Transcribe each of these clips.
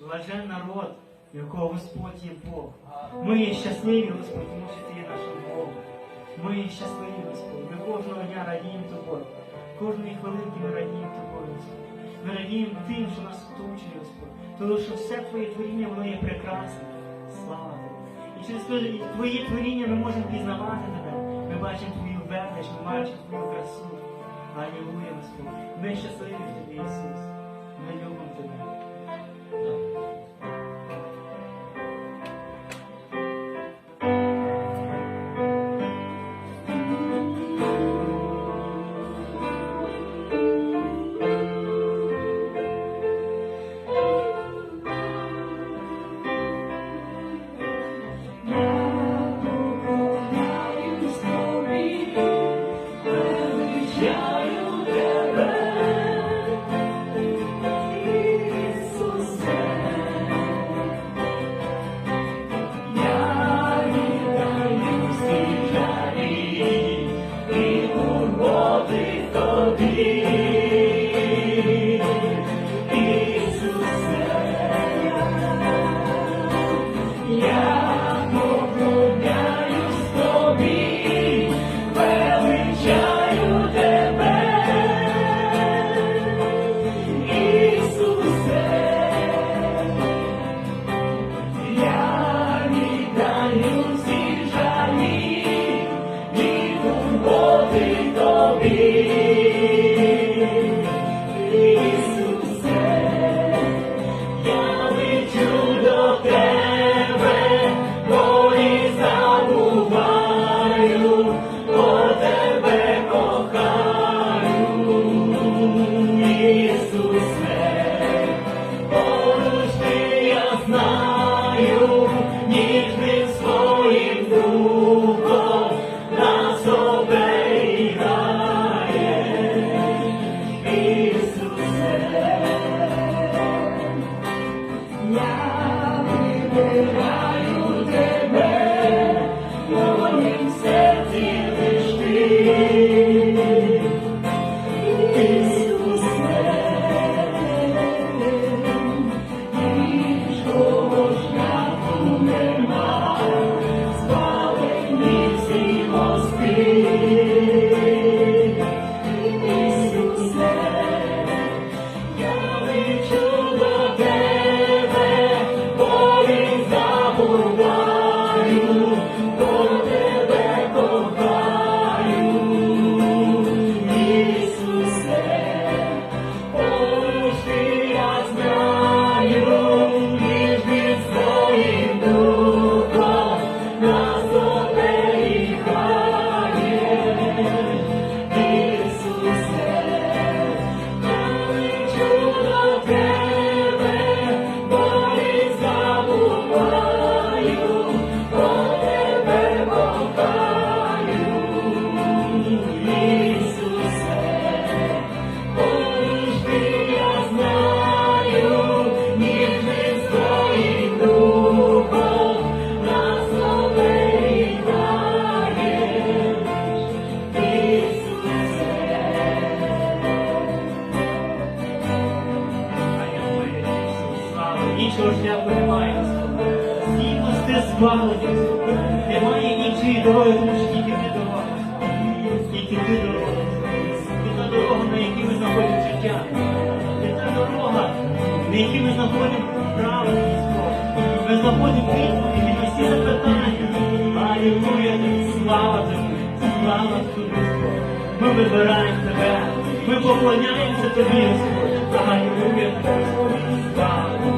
Блажен народ, якого Господь є Бог. Ми є щасливі, Господь, тому що Ти є нашим Богом. Ми щасливі, Господь. Ми кожного дня радіємо тобою. Кожної хвилинки ми радіємо тобою, Господь. Ми радіємо тим, що нас оточує, Господь. Тому що все Твоє творіння, воно є прекрасне. Слава Тобі. І через Твоє творіння ми можемо пізнавати Тебе. Ми бачимо Твою велич, ми бачимо Твою красу. Алілуя, Господь. Ми щасливі в Тобі, Ісус. Ми любимо Тебе. Звалені, Господи. Немає іншої дороги, тому що тільки ти дорога. Тільки ти дорога. Ти та дорога, на якій ми знаходимо життя. Ти та дорога, на якій ми знаходимо правильність, Господи. Ми знаходимо відповіді на всі запитання. Алілуя, слава тобі, слава тобі, Ми вибираємо тебе, ми поклоняємося тобі, Господи. Алілуя, слава Бо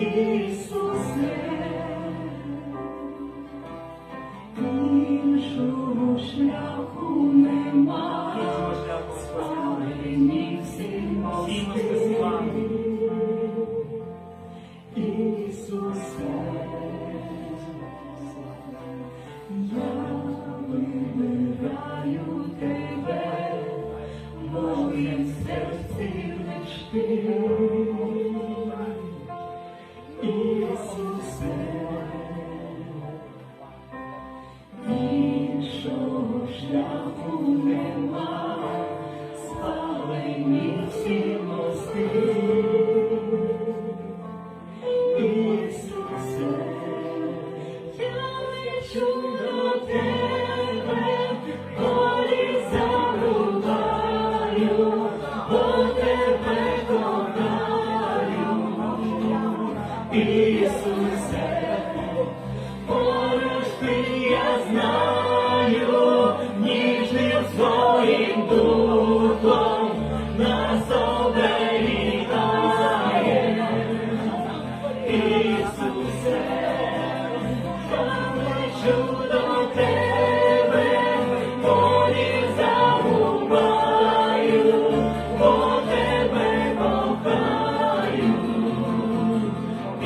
Ісусе, іншого шляху нема, спалені всі мости.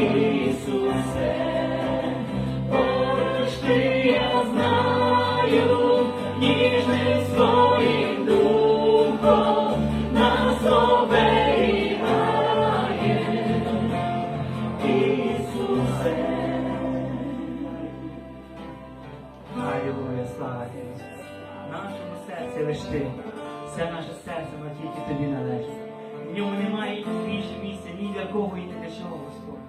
Ісусе, поруч ти, я знаю, Все наше серце воно тільки тобі належить. В ньому немає більше місця ні для кого і ні для чого, Господь.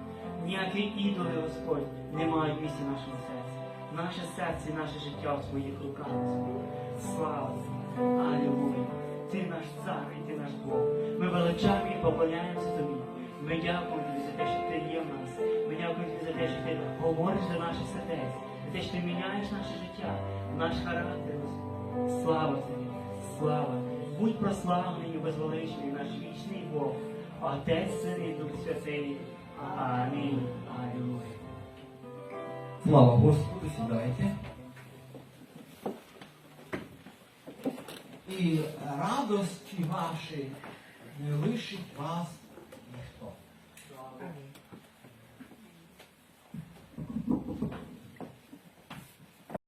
Ніякі ідоли, Господь, не мають місця в нашому серці. Наше серце і наше життя в своїх руках, Господь. Слава. Алілуя. Ти наш цар і ти наш Бог. Ми величаємо і поклоняємося тобі. Ми дякуємо тобі за те, що ти є в нас. Ми дякуємо тобі за те, що ти говориш до наших сердець, за те, що ти міняєш наше життя, наш характер, Господь. Слава тобі, слава. Будь прославлений возвеличений наш вічний Бог, Отець, Син і Дух Святий. Амінь. Аллилуйя. Слава Господу, сідайте. І радості ваші не лишить вас